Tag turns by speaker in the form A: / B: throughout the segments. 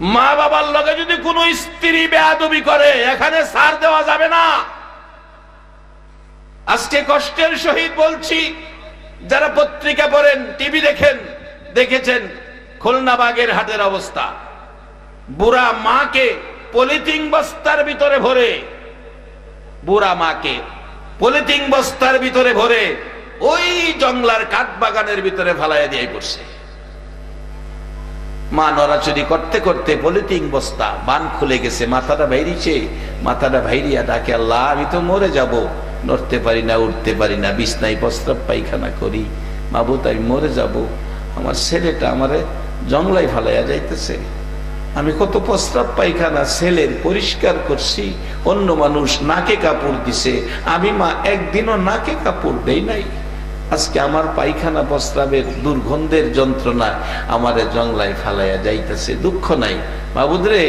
A: মা বাবার লগে যদি কোনো স্ত্রী বেয়াদবি করে, এখানে সার দেওয়া যাবে না। আজকে কষ্টের সহিত বলছি, যারা পত্রিকা পড়েন, টিভি দেখেন, দেখেছেন, খুলনা বাগের হাটের অবস্থা। বুড়া মাকে পলিথিন বস্তার ভিতরে ভরে, বুড়া মাকে পলিথিন বস্তার ভিতরে ভরে, ওই জংলার কাঠ বাগানের ভিতরে ফালাইয়া দিয়ে করছে। মা নড়াচড়ি করতে করতে পলিথিন বস্তা, বান খুলে গেছে, মাথাটা বাইরিছে, মাথাটা ভাইরিয়া ডাকে, আল্লাহ, আমি তো মরে যাব, নড়তে পারি না উঠতে পারি না, বিছনায় প্রস্রাব পায়খানা করি মাবুত আমি মরে যাব, আমার ছেলেটা আমারে জংলায় ফালাইয়া যাইতেছে, আমি কত প্রস্রাব পায়খানা, ছেলের পরিষ্কার করছি, অন্য মানুষ নাকে কাপড় দিছে, আমি মা একদিনও নাকে কাপড় দেই নাই। আজকে আমার পায়খানা প্রস্রাবের দুর্গন্ধের যন্ত্রণায় আমারে জংলায় ফালাইয়া যাইতেছে, দুঃখ নাই। বাবুদরে,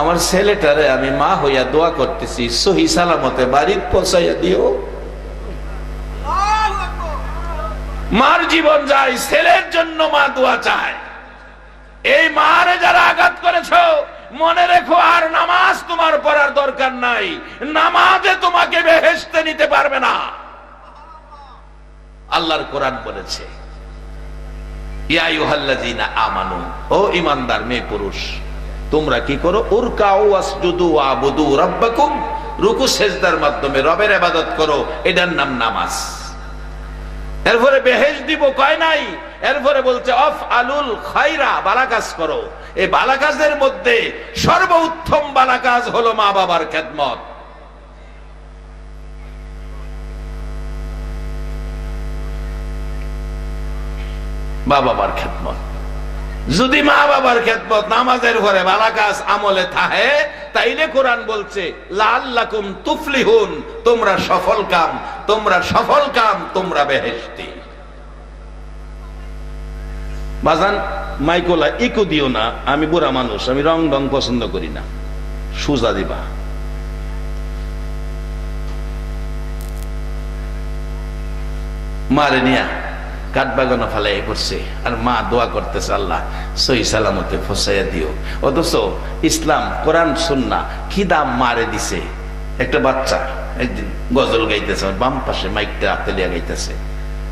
A: আমার ছেলেটারে আমি মা হইয়া দোয়া করতেছি, সহি সালামতে বাড়ির পৌঁছাইয়া দিও। মার জীবন যায়, ছেলের জন্য মা দোয়া চায়। এই মারে যারা আঘাত করেছ, মনে রেখো আর নামাজ তোমার পড়ার দরকার নাই। নামাজে তোমাকে বেহেস্তে নিতে পারবে না। আল্লাহর কোরআন বলেছে ও মেয়ে পুরুষ, তোমরা কি করো? রুকু সেজদার মাধ্যমে রবের করো, এটার নাম নামাজ। এরপরে দিব, কয় নাই? এরপরে বলছে অফ আলুল খাইরা বালা কাজ করো। এই বালা কাজের মধ্যে সর্বোত্তম বালা কাজ হলো মা বাবার খেদমত। মা বাবার খেদমত। যদি মা বাবার খেদমত, নামাজের ঘরে বালা কাজ আমলে থাহে, তাইলে কোরআন বলছে লাল্লাকুম তুফলিহুন, তোমরা সফল কাম, তোমরা সফল কাম, তোমরা বেহেশতি। বাজান, মাইকোলা, ইকো দিও না, আমি বুড়া মানুষ, আমি রং রং পছন্দ করি না। সুজা দিবা। মারে নিয়া। কাঠ বাগানো ফালাই করছে। আর মা দোয়া করতেছে, আল্লাহ, সহি সালামতে ফসাইয়া দিও। অথচ ইসলাম, কোরআন, সুন্না কি দাম মারে দিছে? একটা বাচ্চা একদিন গজল গাইতেছে বাম পাশে মাইকটা আতেলিয়া গাইতেছে।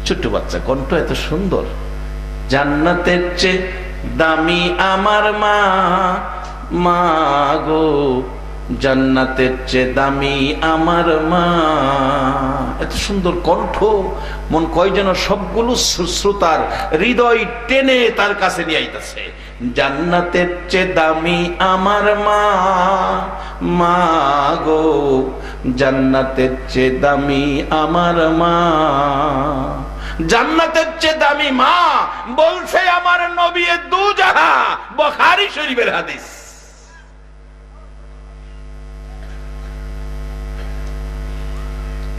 A: ছোট্ট বাচ্চা, কণ্ঠ এত সুন্দর। জান্নাতের চেয়ে দামি আমার মা মা গো। জান্নাতের চেয়ে দামি আমার মা। এত সুন্দর কণ্ঠ, মন কয় যেন সবগুলো শ্রো- শ্রোতার হৃদয় টেনে তার কাছে নিয়ে আইতাছে। জান্নাতের চেয়ে দামি আমার মা। মা গো, জান্নাতের চেয়ে দামি আমার মা। জান্নাতের চেয়ে দামি মা বলছে আমার নবী দু জাহা বখারি শরীফের হাদিস।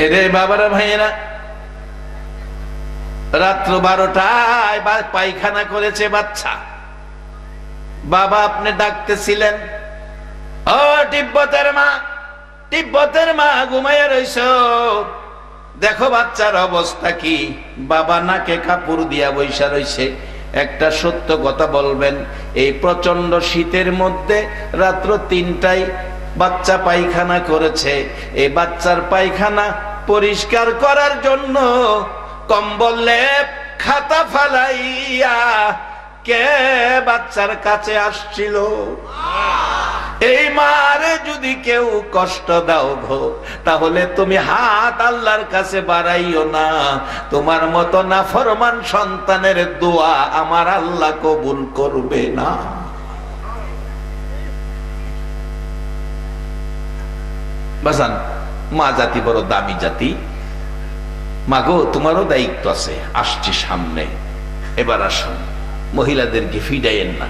A: এরে বাবারা, ভাইয়েরা, রাত্র বারোটায় পায়খানা করেছে বাচ্চা। বাবা, আপনি ডাকতেছিলেন, ও তিব্বতের মা তিব্বতের মা, ঘুমাইয়া রইছ। দেখো বাচ্চার অবস্থা কি। বাবা নাকে কাপড় দিয়া বৈশা রইছে। একটা সত্য কথা বলবেন, এই প্রচণ্ড শীতের মধ্যে রাত্র তিনটায় বাচ্চা পায়খানা করেছে। এই বাচ্চার পায়খানা পরিষ্কার করার জন্য কম্বল লেপ খাতা ফালাইয়া কে বাচ্চার কাছে আসছিল? এই মারে যদি কেউ কষ্ট দাও গো, তাহলে তুমি হাত আল্লাহর কাছে বাড়াইও না। তোমার মতো না ফরমান সন্তানের দোয়া আমার আল্লাহ কবুল করবে না। বাসান মা জাতি বড় দামি জাতি। মাগো, তোমারও দায়িত্ব আছে। আসছে সামনে। এবার আসুন। মহিলাদেরকে ফিডাইয়েন না।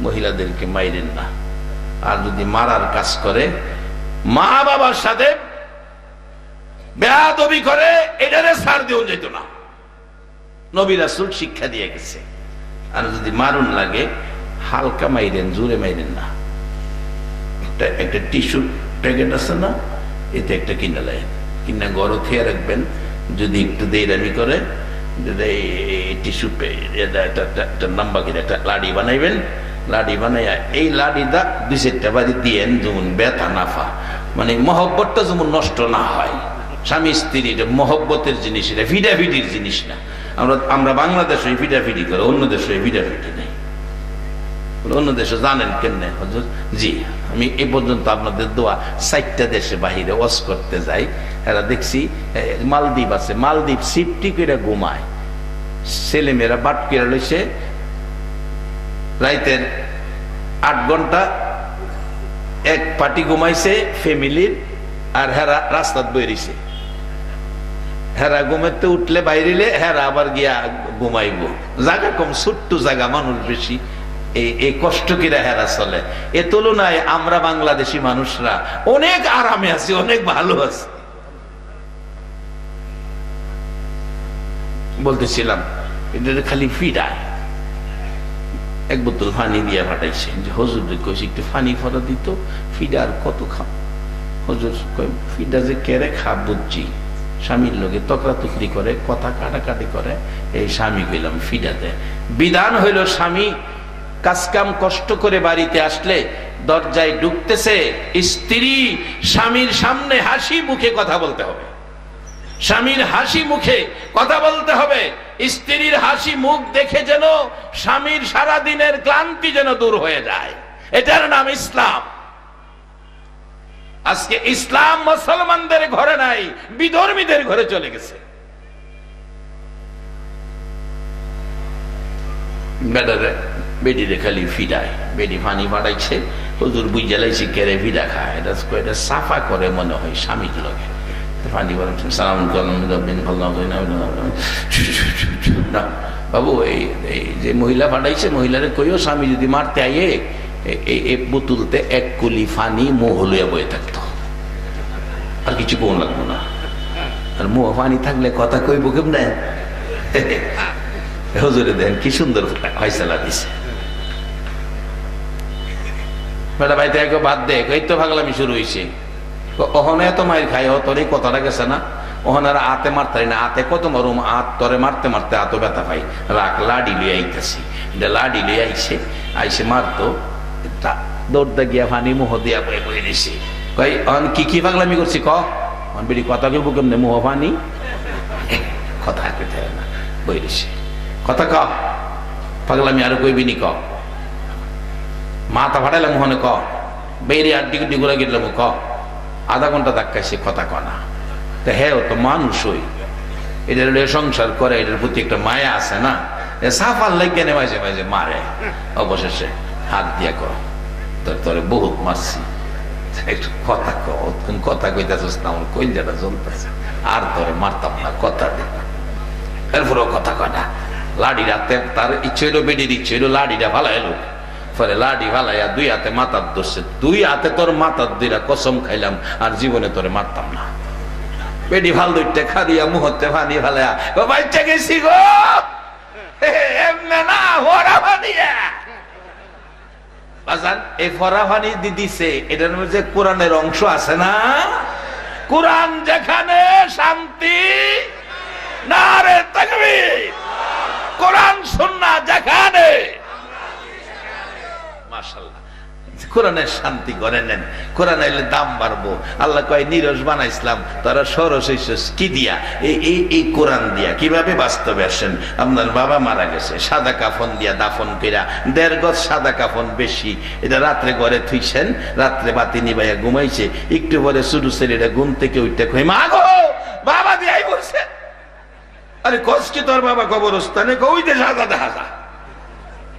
A: মহিলাদেরকে মাইরেন না। আর যদি মারার কাজ করে, মা বাবার সাথে বেয়াদবি করে, এটারে সার দিও যেত না। নবী রাসুল শিক্ষা দিয়ে গেছে। আর যদি মারুন লাগে, হালকা মাইরেন, জোরে মাইরেন না। একটা একটা টিস্যু প্যাকেট আছে না? এতে একটা কিনা নেয় কিনা গড় খেয়ে রাখবেন, যদি একটু দেরামি করে টিস্যু নাম্বার কিনে একটা লাড়ি বানাইবেন, লাডি বানাইয়া এই লাডিটা দুই চারটা বাড়ি দিয়েন, যেমন ব্যথা নাফা। মানে মহব্বতটা যেমন নষ্ট না হয়। স্বামী স্ত্রী এটা মহব্বতের জিনিস, এটা ফিডাফিডির জিনিস না। আমরা আমরা বাংলাদেশে ফিডাফিডি করে, অন্য দেশে ফিডাফিডি অন্য দেশে জানেন কেমনে? হজুর, জি, আমি এ পর্যন্ত আপনাদের দোয়া চারটা দেশে বাহিরে ওয়াশ করতে যাই। এরা দেখছি মালদ্বীপ আছে। মালদ্বীপ সিফটি করে ঘুমায়। ছেলেমেয়েরা বাট করে লইছে, রাইতের আট ঘণ্টা এক পার্টি ঘুমাইছে ফ্যামিলির, আর হেরা রাস্তাত বইরিছে। হেরা ঘুমাইতে উঠলে বাইরিলে হেরা আবার গিয়া ঘুমাইব। জায়গা কম, ছোট্ট জায়গা মানুষ বেশি। এই কষ্ট কিরা হেরা চলে? এ তুলনায় আমরা বাংলাদেশি মানুষরা অনেক আরামে আছি, অনেক ভালো আছি। বলতেছিলাম খালি ফিরায় এক বোতল পানি দিয়ে পাঠাইছে। যে হজুর কইছে, একটু ফানি ফরা দিত ফিডা আর কত খাম? হজুর ফিডা যে কেড়ে খা বুঝছি। স্বামীর লোকে তকরা তুকরি করে, কথা কাটাকাটি করে। এই স্বামী কইলাম, ফিডা দেয় বিধান হইল স্বামী কাজকাম কষ্ট করে বাড়িতে আসলে দরজায় ঢুকতেছে স্ত্রী, স্বামীর সামনে হাসি মুখে কথা বলতে হবে। স্বামীর হাসি মুখে কথা বলতে হবে। স্ত্রীর হাসি মুখ দেখে যেন স্বামীর সারা দিনের ক্লান্তি যেন দূর হয়ে যায়। এটার নাম ইসলাম। আজকে ইসলাম মুসলমানদের ঘরে নাই, বিধর্মীদের ঘরে চলে গেছে। বেডারে বেডিরে খালি ফিডায় বেডি পানি বাড়াইছে, হুজুর বুঝ জ্বালাইছে কেড়ে ফিডা খায়? এটা এটা সাফা করে মনে হয় স্বামীর লগে। পানি বাড়াচ্ছেন সালাম না, বাবু, এই এই যে মহিলা পাঠাইছে, মহিলারে কইও, স্বামী যদি মারতে আইয়ে এই এই বোতলতে এক কুলি ফানি মোহ লইয়া বয়ে থাকতো। আর কিছু কোন লাগবো না। আর মোহ পানি থাকলে কথা কইব কেমনে? হুজুরে দেন, কি সুন্দর ফয়সালা দিছে। বেটা ভাই, দেখো, বাদ দে এই তো ভাগলামি শুরু হয়েছে ওহনে তো মায়ের খাই ও তোর এই কথাটা গেছে না? ওহনার আতে মারতে না। আতে কত মরুম, আত তরে মারতে মারতে আতো ব্যথা পাই রাখ লাডি লিয়ে আইতেছি। লাডি লিয়ে আইছে আইসে মারতো দৌড়তে গিয়া ফানি মুহ দিয়া বয়ে বয়ে দিছি। কই অন কি কি পাগলামি করছি ক? অন বেরি কথা কইব কেমনে? মুহ ফানি? কথা হয় না বই দিছি। কথা ক? পাগলামি আরও কইবি নি ক? মাথা ফাটাইলাম মনে ক। বেরি আড্ডি গুড্ডি করে গেলাম ক। আধা ঘণ্টা ধাক্কাইছে কথা কনা তা হ্যাঁ ও তো মানুষ হই এদের সংসার করে এটার প্রতি একটা মায়া আছে না? সাফার লেগে নে মাঝে মাঝে মারে। অবশেষে হাত দিয়া কর তোর তোরে বহুত মারছি। কথা ক। কথা কইতেছিস না, আমার কই যেটা চলতেছে আর তোরে মারতাম না, কথা দে। এরপরেও কথা কনা লাডি রাতে তার ইচ্ছে হইল বেডির ইচ্ছে হইল লাডিটা ভালো এলো ফলে লাডি দুই হাতে ধরছে। দুই হাতে তোর মাথার দুইটা কসম খাইলাম, আর জীবনে তোরে মারতাম না। বেডি ভালো দুইটা খাদিয়া মুহূর্তে গেছি গো! না হরা বাজান, এই ফরা ফানি দি দিছে, এটার মধ্যে কোরআনের অংশ আছে না? কোরআন যেখানে শান্তি না রে তাকবীর। কোরআন সুন্না যেখানে কোরআনের শান্তি করে নেন। কোরআন দাম বাড়বো। আল্লাহ কয়, নিরস বানাইছিলাম তারা সরস কি দিয়া? এই এই কোরআন দিয়া কীভাবে বাস্তবে আসেন আপনার বাবা মারা গেছে। সাদা কাফন দিয়া দাফন কইরা দেড় গজ সাদা কাফন বেশি। এটা রাত্রে ঘরে থুইছেন। রাত্রে বাতি নিবাইয়া ঘুমাইছে। একটু পরে শুরু ছেলেটা ঘুম থেকে উঠতে কই মা গো, বাবা দিয়াই বলছে। আরে কষ্ট তোর বাবা কবরস্থানে? কই দে সাদা দেখা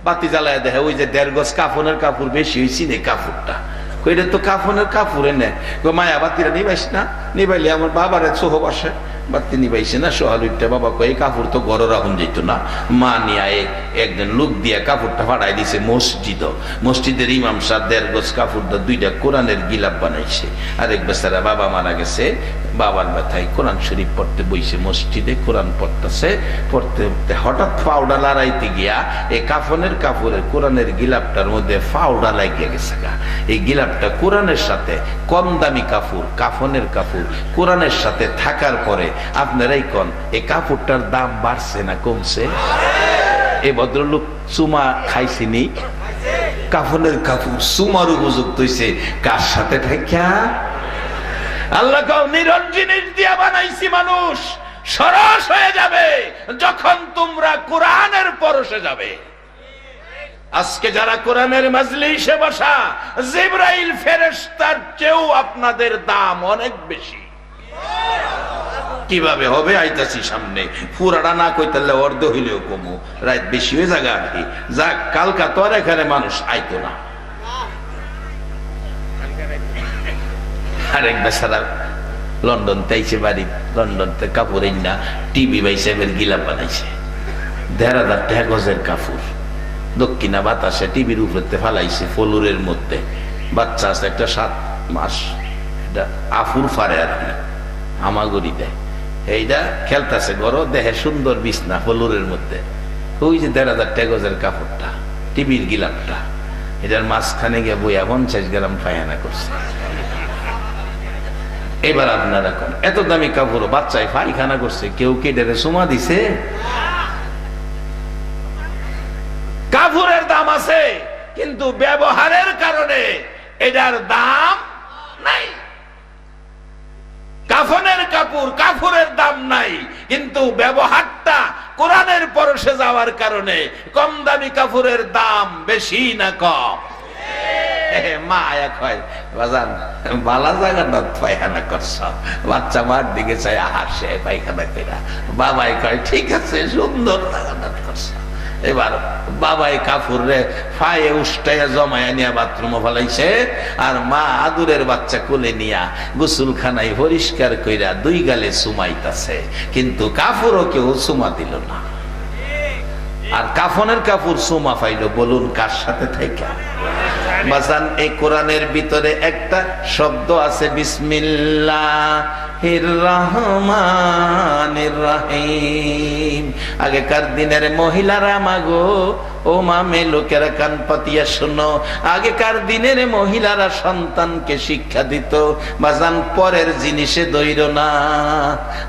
A: বাতি জ্বালায় দেখে, ওই যে দেড় গজ কাফনের কাপড় বেশি হয়েছি নে কাপড়টা। কইটা তো কাফনের কাপড়ে নে গো মায়া বাতিরা নিবাইস না? নিবাইলে আমার বাবারে চোহ বসে। বাতি নিবাইছে না সোহালুইটা বাবা এই কাপড় তো গড় রাখুন যেত না। মা নিয়া এক, একজন লোক দিয়া কাপড়টা ফাটাই দিছে মসজিদ। মসজিদের ইমাম সাহ দেড় গজ কাপড়টা, দুইটা কোরআনের গিলাপ বানাইছে। আরেক বেচারা বাবা মারা গেছে, বাবার ব্যথায় কোরআন শরীফ পড়তে বইছে মসজিদে, কোরআন পড়তেছে, পড়তে পড়তে হঠাৎ পাউডা লড়াইতে গিয়া এই কাফনের কাপড়ের কোরআনের গিলাপটার মধ্যে পাউডা লাগিয়ে গেছে গা। এই গিলাপটা কোরআনের সাথে কম দামি কাপড়, কাফনের কাপড় কোরআনের সাথে থাকার পরে আপনারাই কন? এই কাপড়টার দাম বাড়ছে না কমছে? এই ভদ্রলোক চুমা খাইছিনি? কাফনের কাপড় সুমার উপযুক্ত হইছে। কার সাথে ঠেকা আল্লাহ নিরন জিনিস দিয়া বানাইছি মানুষ, সরস হয়ে যাবে যখন তোমরা কোরআনের পরশে যাবে। আজকে যারা কোরআনের মাজলিসে বসা, জিব্রাইল ফেরেশতার চেয়েও আপনাদের দাম অনেক বেশি। কীভাবে হবে আইতাছি সামনে? পুরাটা না কইতালে অর্ধ হইলেও কমু। রাত বেশি হয়ে জায়গা আর কি। যাক, কালকা তোর এখানে মানুষ আইতো না। আরেক বেচারা লন্ডন তাইছে বাড়ি লন্ডন তে কাপড় না, টিভি বাইছে এবার গিলা বানাইছে। দেড় হাজার কাপড়। দক্ষিণা বাতাসে টিভির উপরে ফালাইছে ফলুরের মধ্যে। বাচ্চা আছে একটা সাত মাস। এটা আফুর ফারে আর কি। আমাগরি দেয়। এইটা খেলতেছে গরো, দেহে সুন্দর বিছনা ফলুরের মধ্যে। ওই যে দেড় হাজার টেগজের কাপড়টা, টিভির গিলাপটা, এটার মাঝখানে গিয়ে বইয়া পঞ্চাশ গ্রাম পায়না করছে। এবার আপনারা কোন, এত দামি কাপড় বাচ্চায় পায়খানা করছে, কেউ কে ডেরে সুমা দিছে? কাপড়ের দাম আছে, কিন্তু ব্যবহারের কারণে এটার দাম নাই। কাফনের কাপড় কাপড়ের দাম নাই। কিন্তু ব্যবহারটা কোরআনের পরশে যাওয়ার কারণে কম দামি কাপড়ের দাম বেশি না কম? বাবাই কয়, ঠিক আছে, সুন্দর জায়গাটা করছ। এবার বাবাই কাপুর রে ফায়ে উষ্টাইয়া জমায়া নিয়া বাথরুমে ফেলাইছে, আর মা আদুরের বাচ্চা কোলে নিয়া গোসলখানায় পরিষ্কার কইরা দুই গালে সুমাইতাছে। কিন্তু কাপুরও কেউ সুমা দিল না। আর কাফনের কাপড় সুমা পাইল, বলুন কার সাথে থেকে বাজান, এই কোরআনের ভিতরে একটা শব্দ আছে, বিসমিল্লাহ। রহমানির রাহিম। আগেকার দিনের মহিলারা মাগো ও মা মামে লোকেরা কান পাতিয়া শোনো। আগেকার দিনের মহিলারা সন্তানকে শিক্ষা দিত। বাজান পরের জিনিসে দৈর না।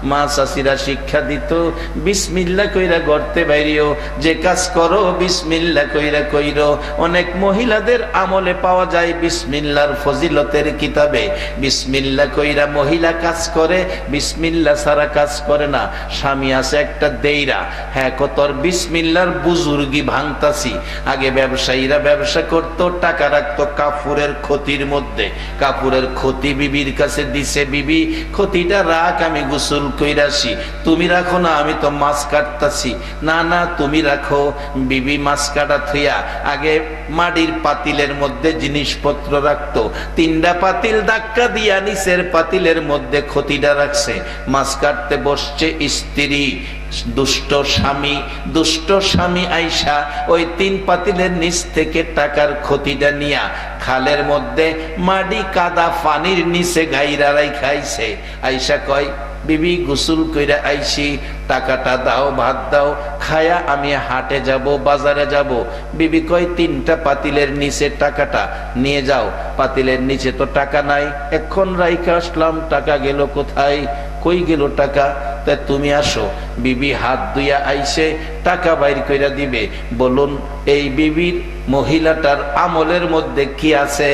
A: মা চাষিরা শিক্ষা দিত, বিসমিল্লা কইরা গড়তে বাইরিও। যে কাজ করো, বিসমিল্লা কইরা কইর। অনেক মহিলাদের আমলে পাওয়া যায় বিসমিল্লার ফজিলতের কিতাবে। বিসমিল্লা কইরা মহিলা কাজ করে, বিসমিল্লা সারা কাজ করে না। স্বামী আছে একটা দেইরা। হ্যাঁ কতর বিসমিল্লার বুজুর্গি ভাঙতাছি আগে ব্যবসায়ীরা ব্যবসা করত, টাকা রাখতো কাপুরের ক্ষতির মধ্যে। কাপুরের ক্ষতি বিবির কাছে দিছে, বিবি, ক্ষতিটা রাখ, আমি গোসল কইরাছি তুমি রাখো না, আমি তো মাছ কাটতাছি। না না, তুমি রাখো। বিবি মাছ কাটা থইয়া আগে মাটির পাতিলের মধ্যে জিনিসপত্র রাখতো। তিনটা পাতিল ধাক্কা দিয়া নিচের পাতিলের মধ্যে ক্ষতিটা রাখছে। মাছ কাটতে বসছে স্ত্রী। দুষ্ট স্বামী দুষ্ট স্বামী আইসা ওই তিন পাতিলের নিচ থেকে টাকার ক্ষতিটা নিয়া খালের মধ্যে মাটি কাদা পানির নিচে গাইরারাই খাইছে আইসা কয়, বিবি, গোসল কইরা আইসি, টাকাটা দাও, ভাত দাও, খায়া আমি হাটে যাব, বাজারে যাব। বিবি কয়, তিনটা পাতিলের নিচে টাকাটা নিয়ে যাও, পাতিলের নিচে তো টাকা নাই, এখন রাইখে আসলাম, টাকা গেল কোথায়, কই গেল টাকা? তা তুমি আসো, বিবি হাত দুইয়া আইসে টাকা বাইর কইরা দিবে। বলুন, এই বিবির মহিলাটার আমলের মধ্যে কি আছে?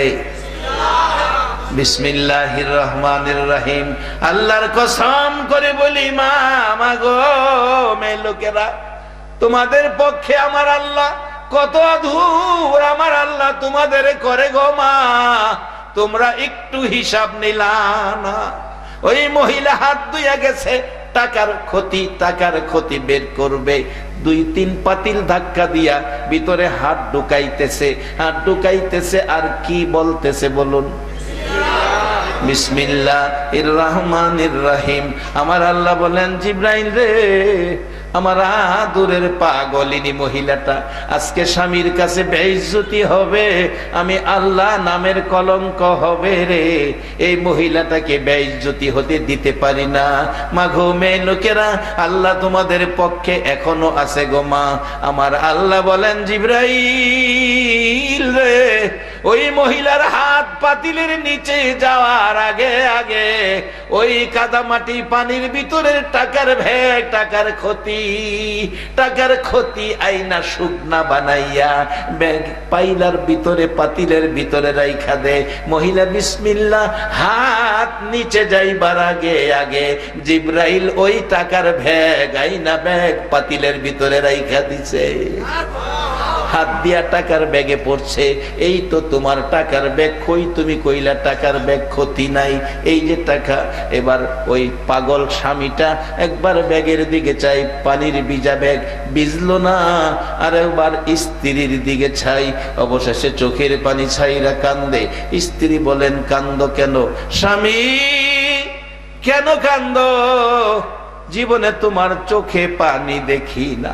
A: বিসমিল্লাহির রহমানির রহিম। আল্লাহর কসম করে বলি, মা মাগো মেয়ে লোকেরা, তোমাদের পক্ষে আমার আল্লাহ কত অধুর, আমার আল্লাহ তোমাদের করে গো, মা। তোমরা একটু হিসাব নিলা না। ওই মহিলা হাত দুইয়া গেছে টাকার ক্ষতি টাকার ক্ষতি বের করবে। দুই, তিন পাতিল ধাক্কা দিয়া ভিতরে হাত ঢুকাইতেছে। হাত ঢুকাইতেছে আর কি বলতেছে বলুন? বিসমিল্লাহ রহমান রাহিম। আমার আল্লাহ বলেন, জিব্রাইল রে আমার আদুরের পাগলিনী মহিলাটা, আজকে স্বামীর কাছে বেইজ্জতি হবে, আমি আল্লাহ নামের কলঙ্ক হবে রে। এই মহিলাটাকে বেইজ্জতি হতে দিতে পারি না। মাঘো মেয়ে লোকেরা, আল্লাহ তোমাদের পক্ষে এখনও আছে গো মা। আমার আল্লাহ বলেন, জিব্রাইল রে, ওই মহিলার হাত পাতিলের নিচে যাওয়ার আগে আগে ওই কাদামাটি পানির ভিতরের টাকার ভ্যাগ টাকার ক্ষতি টাকার ক্ষতি আইনা শুকনা বানাইয়া ব্যাগ পাইলার ভিতরে, পাতিলের ভিতরে রাইখা দে। মহিলা বিসমিল্লা হাত নিচে যাইবার আগে আগে জিব্রাইল ওই টাকার ভ্যাগ আইনা ব্যাগ পাতিলের ভিতরে রাইখা দিছে। হাত দিয়া টাকার ব্যাগে পড়ছে। এই তো তোমার টাকার ব্যাগ কই? তুমি কইলা টাকার ব্যাগ ক্ষতি নাই। এই যে টাকা, এবার ওই পাগল স্বামীটা একবার ব্যাগের দিকে চাই পানির ভিজা ব্যাগ ভিজলো না। আর একবার স্ত্রীর দিকে ছাই, অবশেষে চোখের পানি ছাইরা কান্দে। স্ত্রী বলেন, কান্দ কেন? স্বামী, কেন কান্দ? জীবনে তোমার চোখে পানি দেখি না।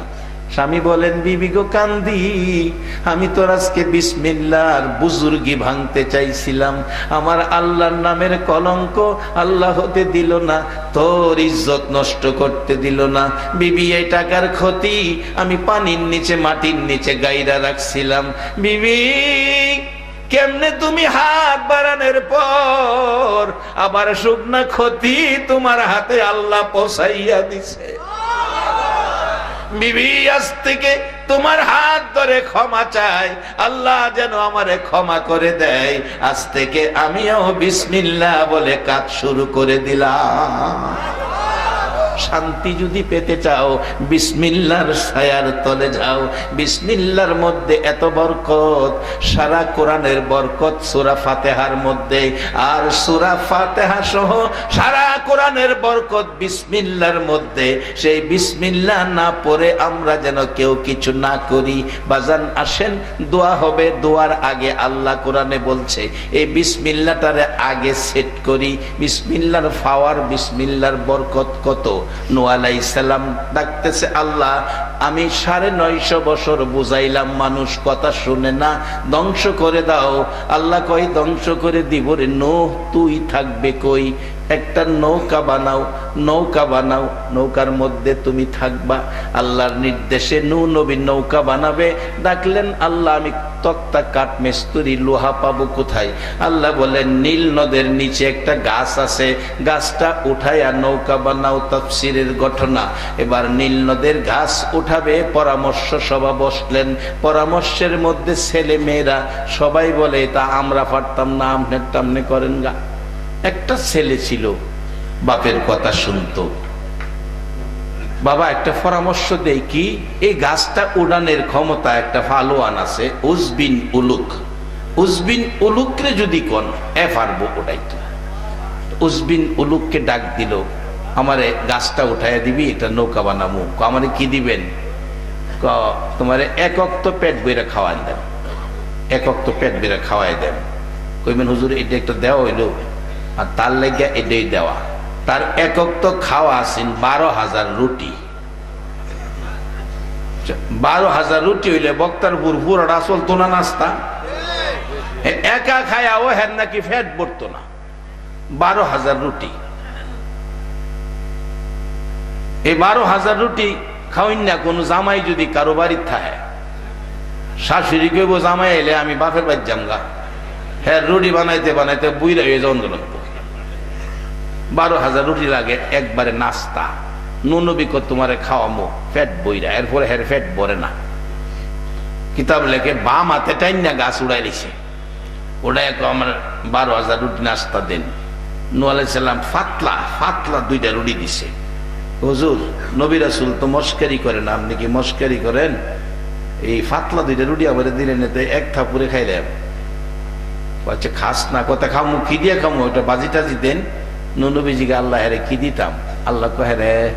A: স্বামী বলেন, বিবি গো, কান্দি। আমি তোর আজকে বিসমিল্লার বুজুর্গি ভাঙতে চাইছিলাম। আমার আল্লাহর নামের কলঙ্ক আল্লাহ হতে দিল না, তোর ইজ্জত নষ্ট করতে দিল না। বিবি, এই টাকার ক্ষতি আমি পানির নিচে, মাটির নিচে গাইরা রাখছিলাম। বিবি, কেমনে তুমি হাত বাড়ানোর পর আবার শুকনা ক্ষতি তোমার হাতে আল্লাহ পোসাইয়া দিছে? বিবি, আজ থেকে তোমার হাত ধরে ক্ষমা চাই। আল্লাহ যেন আমারে ক্ষমা করে দেয়। আজ থেকে আমিও বিসমিল্লা বলে কাজ শুরু করে দিলাম। শান্তি যদি পেতে চাও, বিসমিল্লার ছায়ার তলে যাও। বিসমিল্লার মধ্যে এত বরকত, সারা কোরআনের বরকত সুরা ফাতেহার মধ্যে। আর সুরা ফাতেহা সহ সারা কোরআনের বরকত বিসমিল্লার মধ্যে। সেই বিসমিল্লা না পড়ে আমরা যেন কেউ কিছু না করি। বাজান, আসেন, দোয়া হবে, দোয়ার আগে আল্লাহ কোরআনে বলছে, এই বিসমিল্লাটারে আগে সেট করি। বিসমিল্লার ফাওয়ার, বিসমিল্লার বরকত কত? নোয়ালাই সালাম ডাকতেছে, আল্লাহ, আমি সাড়ে নয়শো বছর বুঝাইলাম, মানুষ কথা শুনে না, ধ্বংস করে দাও। আল্লাহ কই ধ্বংস করে দিব রে নো তুই থাকবে কই? একটা নৌকা বানাও নৌকা বানাও, নৌকার মধ্যে তুমি থাকবা। আল্লাহর নির্দেশে নু নবী নৌকা বানাবে। ডাকলেন, আল্লাহ, আমি তক্তা কাঠ মেস্তুরি, লোহা পাবো কোথায়? আল্লাহ বলেন নীল নদের নিচে একটা গাছ আছে। গাছটা উঠাইয়া নৌকা বানাও, তফসিরের ঘটনা। এবার নীল নদের ঘাস উঠাবে, পরামর্শ সভা বসলেন। পরামর্শের মধ্যে ছেলে মেয়েরা সবাই বলে, তা আমরা পারতাম না আমনে টামনে করেন গা। একটা ছেলে ছিল, বাপের কথা শুনতো। বাবা একটা পরামর্শ দেই কি, এই গাছটা উড়ানের ক্ষমতা, একটা ফালোয়ান আছে উজবিন উলুক। উজবিন উলুকরে যদি কোন, এ পারব ওটাইতে উজবিন উলুককে ডাক দিল, আমারে গাছটা উঠাইয়া দিবি, এটা নৌকা বানামু। আমারে কি দিবেন? ক, তোমারে একক তো পেট বইরা খাওয়াই দেন একক তো পেট বইরা খাওয়াই দেন কইবেন, হুজুর, এটা একটা দেওয়া হইল। আর তার লেগে এটাই দেওয়া। তার একক তো খাওয়া আছেন বারো হাজার রুটি। বারো হাজার রুটি হইলে বক্তার পুর পুরোটা চলতো না নাস্তা? একা খায়া ও হ্যাঁ নাকি ফ্যাট পড়তো না। বারো হাজার রুটি। এই বারো হাজার রুটি খাওয়াই না কোনো জামাই যদি কারও বাড়ির থাকে। শাশুড়ি কইব, জামাই এলে আমি বাপের বাড়ি জামগা হ্যাঁ রুটি বানাইতে বানাইতে বুইরা হয়ে লাগবো বারো হাজার রুটি লাগে, একবারে নাস্তা। নুনবিক তোমারে খাওয়ামো ফ্যাট বইরা। এরপরে হের ফ্যাট বরে না। কিতাব লেখে, বাম হাতে টাইন না গাছ উড়াই দিছে ওটা এক আমার বারো হাজার রুটি নাস্তা দেন। নুয়ালাইসাল্লাম ফাতলা ফাতলা দুইটা রুটি দিছে। হুজুর, নবী রাসুল তো মস্কারি করেন, আপনি কি মস্কারি করেন? এই ফাতলা দুইটা রুটি আবার দিলেন, এতে এক থাপুরে খাইলাম। আচ্ছা খাস না, কথা খামু কি দিয়ে খামু ওটা বাজি টাজি দেন। নুনবীজিকে আল্লাহ হেরে কি দিতাম? আল্লাহ কহে রে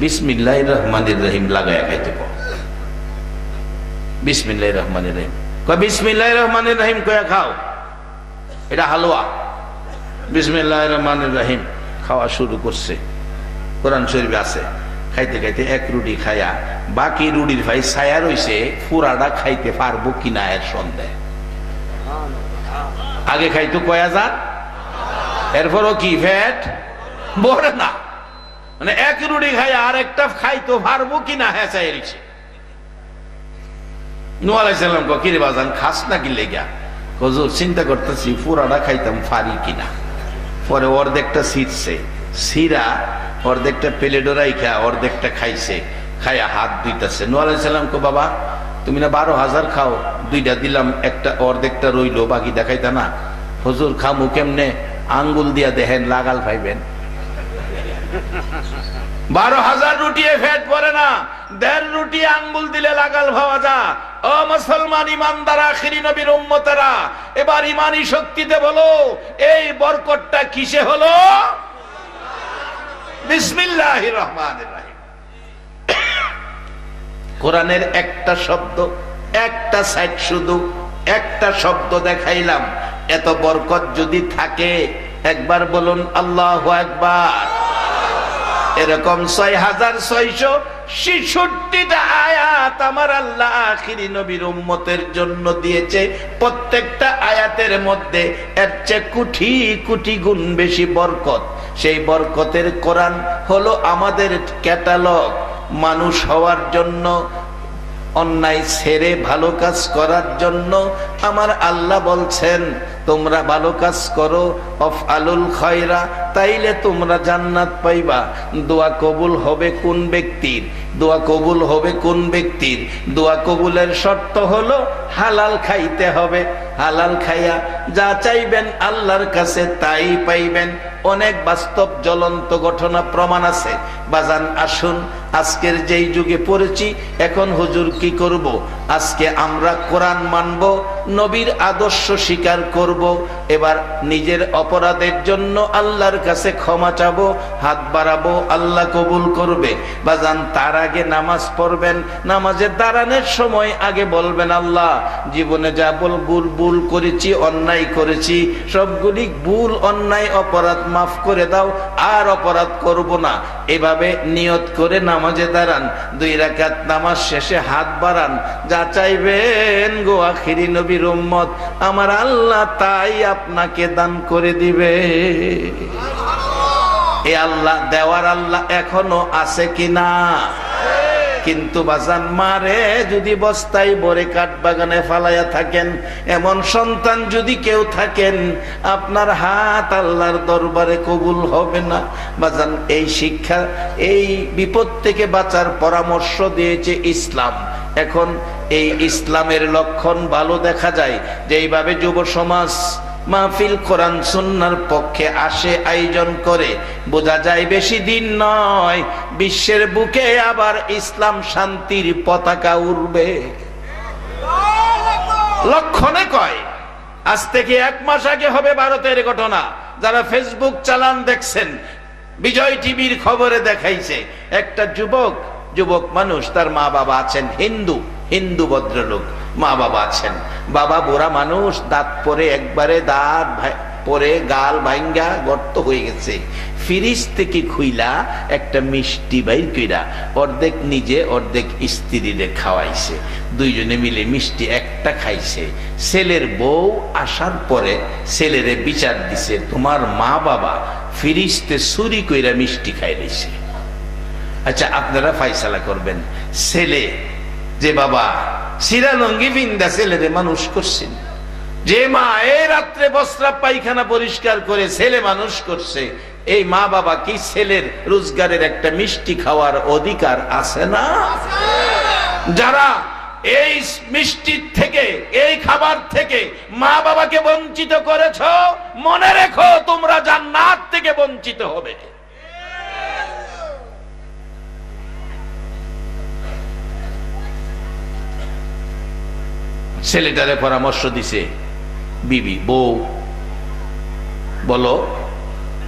A: বিসমিল্লাহ রহমানির রহিম লাগাইয়া খাইতে বিসমিল্লাহ রহমানির রহিম। কয় বিসমিল্লাহ রহমানির রহিম কয়া খাও। এটা হালুয়া। বিসমিল্লাহ রহমানির রহিম খাওয়া শুরু করছে। কোরআন শরীফ আছে। খাইতে খাইতে এক রুটি খায়া, বাকি রুটির ভাই ছায়া রইছে পুরাটা খাইতে পারব কিনা এর সন্দেহ। আগে খাইতো কয়া হাজার? এরপরও কি, ফ্যাট? বড় না। মানে এক রুটি খাই, আর একটা খাইতো পারব কিনা হ্যাঁ চাই রিক্সে কিরে বাজান, খাস না কি লেগা? হজুর, চিন্তা করতেছি, পুরাটা খাইতাম ফারি কিনা পরে অর্ধেকটা ছিটছে সিরা অর্ধেকটা প্লেটও রাইখা অর্ধেকটা খাইছে। খাইয়া হাত ধুইতেছে। নোয়াল সালাম কো বাবা, তুমি না বারো হাজার খাও, দুইটা দিলাম, একটা অর্ধেকটা রইল, বাকি দেখাইতা না? হজুর, খামু কেমনে? আঙ্গুল দিয়া দেখেন, লাগাল পাইবেন। বারো হাজার রুটিয়ে ফ্যাট পরে না, দেড় রুটি আঙ্গুল দিলে লাগাল ভাবা যা। ও মুসলমান ইমানদার, আখিরি নবীর উম্মতেরা, এবার ইমানি শক্তিতে বলো, এই বরকতটা কিসে হলো? বিসমিল্লাহ রহমান কোরআনের একটা শব্দ, একটা সাইড শুধু, একটা শব্দ দেখাইলাম। এত বরকত যদি থাকে, একবার বলুন আল্লাহ একবার এরকম ছয় হাজার ছয়শো আয়াত আমার নবীর জন্য দিয়েছে। প্রত্যেকটা আয়াতের মধ্যে গুণ বেশি বরকত। সেই বরকতের হলো আমাদের ক্যাটালগ। মানুষ হওয়ার জন্য, অন্যায় ছেড়ে ভালো কাজ করার জন্য আমার আল্লাহ বলছেন, তোমরা ভালো কাজ করো অফ আলুল খয়রা, তাইলে তোমরা জান্নাত পাইবা। দোয়া কবুল হবে কোন ব্যক্তির? দোয়া কবুল হবে কোন ব্যক্তির? দোয়া কবুলের শর্ত হলো হালাল খাইতে হবে। হালাল খাইয়া যা চাইবেন আল্লাহর কাছে তাই পাইবেন। অনেক বাস্তব জ্বলন্ত ঘটনা প্রমাণ আছে। বাজান, আসুন, আজকের যেই যুগে পড়েছি, এখন হুজুর কি করব? আজকে আমরা কোরআন মানব নবীর আদর্শ স্বীকার করব। এবার নিজের অপরাধের জন্য আল্লাহর কাছে ক্ষমা চাবো, হাত বাড়াবো, আল্লাহ কবুল করবে। বাজান, তার আগে নামাজ পড়বেন, নামাজের দাঁড়ানোর সময় আগে বলবেন, আল্লাহ, জীবনে যা বল, ভুল ভুল করেছি, অন্যায় করেছি, সবগুলি ভুল, অন্যায়, অপরাধ মাফ করে দাও, আর অপরাধ করব না। এভাবে নিয়ত করে নামাজে দাঁড়ান, দুই রাকাত নামাজ শেষে হাত বাড়ান, যা চাইবেন গো আখিরি নবীর উম্মত, আমার আল্লাহ তাই আপনাকে দান করে দিবে। এ আল্লাহ, দেওয়ার আল্লাহ এখনও আছে কিনা? কিন্তু বাজান, মারে যদি বস্তায় বরে কাঠ বাগানে ফালাইয়া থাকেন, এমন সন্তান যদি কেউ থাকেন, আপনার হাত আল্লাহর দরবারে কবুল হবে না। বাজান, এই শিক্ষা, এই বিপদ থেকে বাঁচার পরামর্শ দিয়েছে ইসলাম। এখন এই ইসলামের লক্ষণ ভালো দেখা যায়। যে এইভাবে যুব সমাজ মাহফিল কোরআন সুন্নার পক্ষে আসে আয়োজন করে। বোঝা যায় বেশি দিন নয়, বিশ্বের বুকে আবার ইসলাম শান্তির পতাকা উড়বে। লক্ষণে কয়, আজ থেকে এক মাস আগে হবে ভারতের ঘটনা। যারা ফেসবুক চালান দেখছেন, বিজয় টিভির খবরে দেখাইছে, একটা যুবক যুবক মানুষ, তার মা বাবা আছেন হিন্দু হিন্দু ভদ্রলোক। মা বাবা আছেন। বাবা বুড়া মানুষ, দাঁত পরে একবারে দাঁত পরে গাল ভাঙ্গা গর্ত হয়ে গেছে। ফিরিজ থেকে খুইলা একটা মিষ্টি বাইর কইরা অর্ধেক নিজে, অর্ধেক স্ত্রীরে খাওয়াইছে। দুইজনে মিলে মিষ্টি একটা খাইছে। ছেলের বউ আসার পরে ছেলেরে বিচার দিছে, তোমার মা বাবা ফিরিজতে চুরি কইরা মিষ্টি খাই দিছে আচ্ছা আপনারা ফাইসালা করবেন। ছেলে, যে বাবা সিরালঙ্গি বিন্দা ছেলেরে মানুষ করছেন যে মা এই রাত্রে বস্ত্রা পায়খানা পরিষ্কার করে ছেলে মানুষ করছে, এই মা বাবা কি ছেলের রোজগারের একটা মিষ্টি খাওয়ার অধিকার আছে না? যারা এই মিষ্টির থেকে, এই খাবার থেকে মা বাবাকে বঞ্চিত করেছ, মনে রেখো তোমরা জান্নাত থেকে বঞ্চিত হবে। ছেলেটারে পরামর্শ দিছে, বিবি, বউ, বলো,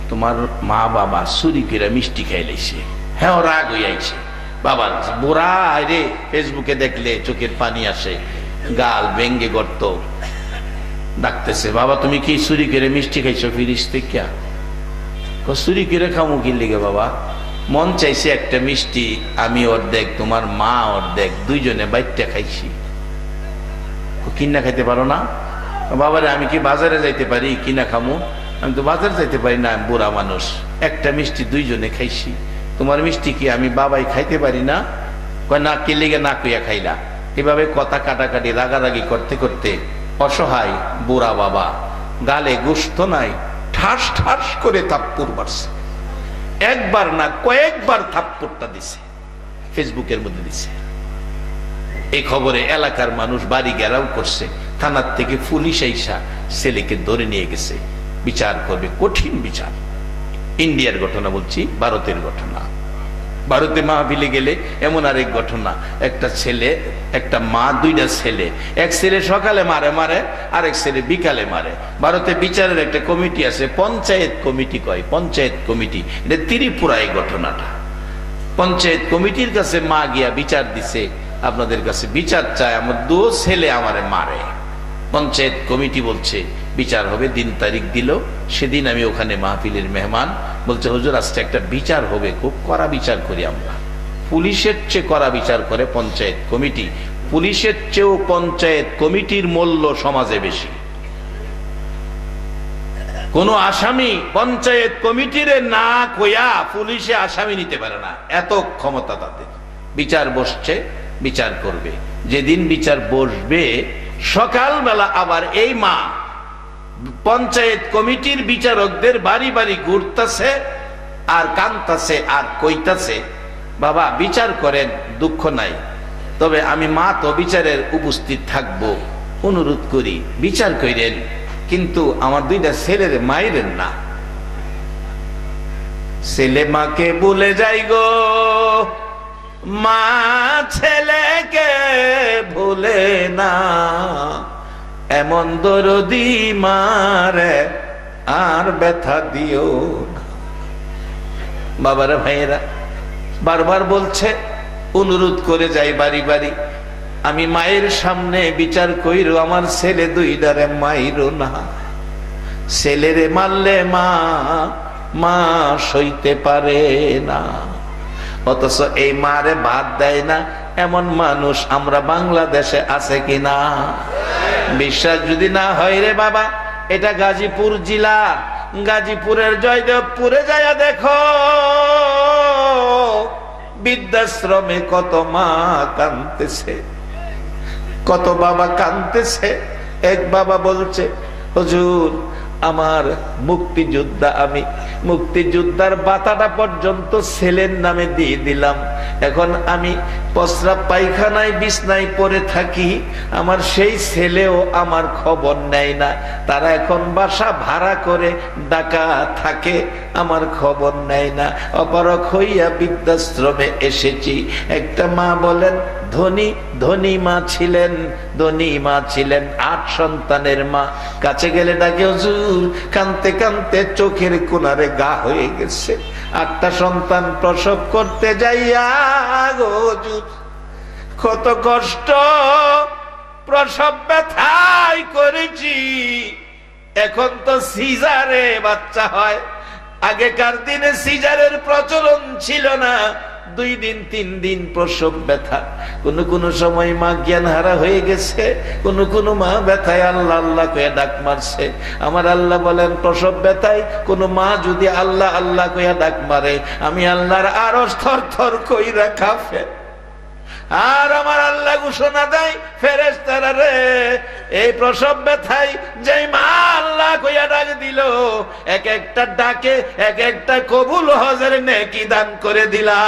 A: তোমার মা বাবা চুরি করে মিষ্টি খাইলেছে হ্যাঁ রাগ হইয়াছে বাবা, বুড়া রে ফেসবুকে দেখলে চোখের পানি আসে, গাল বেঙ্গে গর্ত। ডাকতেছে, বাবা, তুমি কি চুরি করে মিষ্টি খাইছো ফিরিস থেকে? চুরি করে খামু কি লিগে, বাবা? মন চাইছে একটা মিষ্টি, আমি অর্ধেক, তোমার মা অর্ধেক, দুইজনে বাইরটা খাইছি। কিনা খাইতে পারো না। বাবারে, আমি কি বাজারে যাইতে পারি? কিনা খামু? আমি তো বাজারে যাইতে পারি না বুড়া মানুষ। একটা মিষ্টি দুইজনে খাইছি। তোমার মিষ্টি কি আমি বাবাই খাইতে পারি না? না, কি লেগে না কুইয়া খাইলা? এভাবে কথা কাটাকাটি, রাগারাগি করতে করতে অসহায় বুড়া বাবা গালে গুস্ত নাই, ঠাস ঠাস করে থাপ্পুর মারছে। একবার না কয়েকবার থাপ্পুরটা দিছে, ফেসবুকের মধ্যে দিছে। এই খবরে এলাকার মানুষ বাড়ি ঘেরাও করছে। থানার থেকে পুলিশ আইসা ছেলেকে ধরে নিয়ে গেছে। বিচার করবে, কঠিন বিচার। ইন্ডিয়ার ঘটনা বলছি, ভারতের ঘটনা। ভারতে মাহফিলে গেলে এমন আরেক ঘটনা, একটা ছেলে, একটা মা, দুইটা ছেলে। এক ছেলে সকালে মারে মারে, আরেক ছেলে বিকালে মারে। ভারতে বিচারের একটা কমিটি আছে, পঞ্চায়েত কমিটি কয়, পঞ্চায়েত কমিটি। এটা ত্রিপুরা এই ঘটনাটা। পঞ্চায়েত কমিটির কাছে মা গিয়া বিচার দিছে আপনাদের কাছে বিচার চায়, আমার দু ছেলে আমারে মারে। পঞ্চায়েত কমিটি বলছে, বিচার হবে, দিন তারিখ দিল, সেদিন আমি ওখানে মাহফিলের মেহমান। বলছে, হুজুর, আজকে একটা বিচার হবে, খুব কড়া বিচার করি আমরা। পুলিশের চেয়ে কড়া বিচার করে পঞ্চায়েত কমিটি। পুলিশের চেয়েও পঞ্চায়েত কমিটির মূল্য সমাজে বেশি। কোন আসামি পঞ্চায়েত কমিটিরে না কইয়া পুলিশে আসামি নিতে পারে না। এত ক্ষমতা তাদের। বিচার বসছে বিচার করবে। যেদিন বিচার বসবে, সকালবেলা আবার এই মা পঞ্চায়েত কমিটির বিচারকদের বাড়ি বাড়ি ঘুরতেছে, আর কানতাছে, আর কইতাছে, বাবা, বিচার করেন, দুঃখ নাই। তবে আমি মা তো বিচারের উপস্থিত থাকব। অনুরোধ করি, বিচার করেন কিন্তু আমার দুইটা ছেলের মায়ের না। ছেলে মাকে বলে যাই গো মা ছেলেকে ভুলে না। এমন দরদি মারে আর ব্যথা দিও বাবারা ভাইয়েরা, বারবার বলছে, অনুরোধ করে যাই বাড়ি বাড়ি। আমি মায়ের সামনে বিচার কইর, আমার ছেলে দুই দুইটারে মাইরো না। ছেলেরে মারলে মা মা সইতে পারে না। অথচ এই মারে ভাত দেয় না, এমন মানুষ আমরা বাংলাদেশে আছে কিনা? বিশ্বাস যদি না হয় রে বাবা, এটা গাজীপুর জেলা। গাজীপুরের জয়দেবপুরে যায় দেখো, বৃদ্ধাশ্রমে কত মা কানতেছে কত বাবা কানতেছে এক বাবা বলছে, হুজুর আমার মুক্তিযোদ্ধা আমি। মুক্তিযোদ্ধার বাতাটা পর্যন্ত ছেলের নামে দিয়ে দিলাম। এখন আমি পসরা পায়খানায়, বিছনায় পরে থাকি। আমার সেই ছেলেও আমার খবর নেয় না। তারা এখন বাসা ভাড়া করে ডাকা থাকে, আমার খবর নেয় না। অপরক হইয়া বৃদ্ধাশ্রমে এসেছি। একটা মা বলেন, ধনী ধনী মা ছিলেন, ধনী মা ছিলেন, আট সন্তানের মা। কাছে গেলে ডাকে, হুজুর, কানতে কানতে চোখের কোনারে গা হয়ে গেছে। আটটা সন্তান প্রসব করতে যাইয়া হুজুর, কত কষ্ট, প্রসব ব্যথাই করেছি। এখন তো সিজারে বাচ্চা হয়। আগেকার দিনে সিজারের প্রচলন ছিল না। দুই দিন, তিন দিন প্রসব ব্যথা। কোন কোন সময় মা জ্ঞান হারা হয়ে গেছে, কোন কোন মা ব্যথায় আল্লাহ আল্লাহ কয়ে ডাক মারছে। আমার আল্লাহ বলেন, প্রসব ব্যথায় কোন মা যদি আল্লাহ আল্লাহ কয়ে ডাক মারে, আমি আল্লাহর আরও থর থর কইরা কাফে আর আমার আল্লাহ ঘোষণা দেয় ফেরেস তারা রে, এই প্রসব ব্যথায় যে মা আল্লাহ কইয়া ডাক দিল, এক একটা ডাকে, এক একটা কবুল হজের নেকি দান করে দিলা।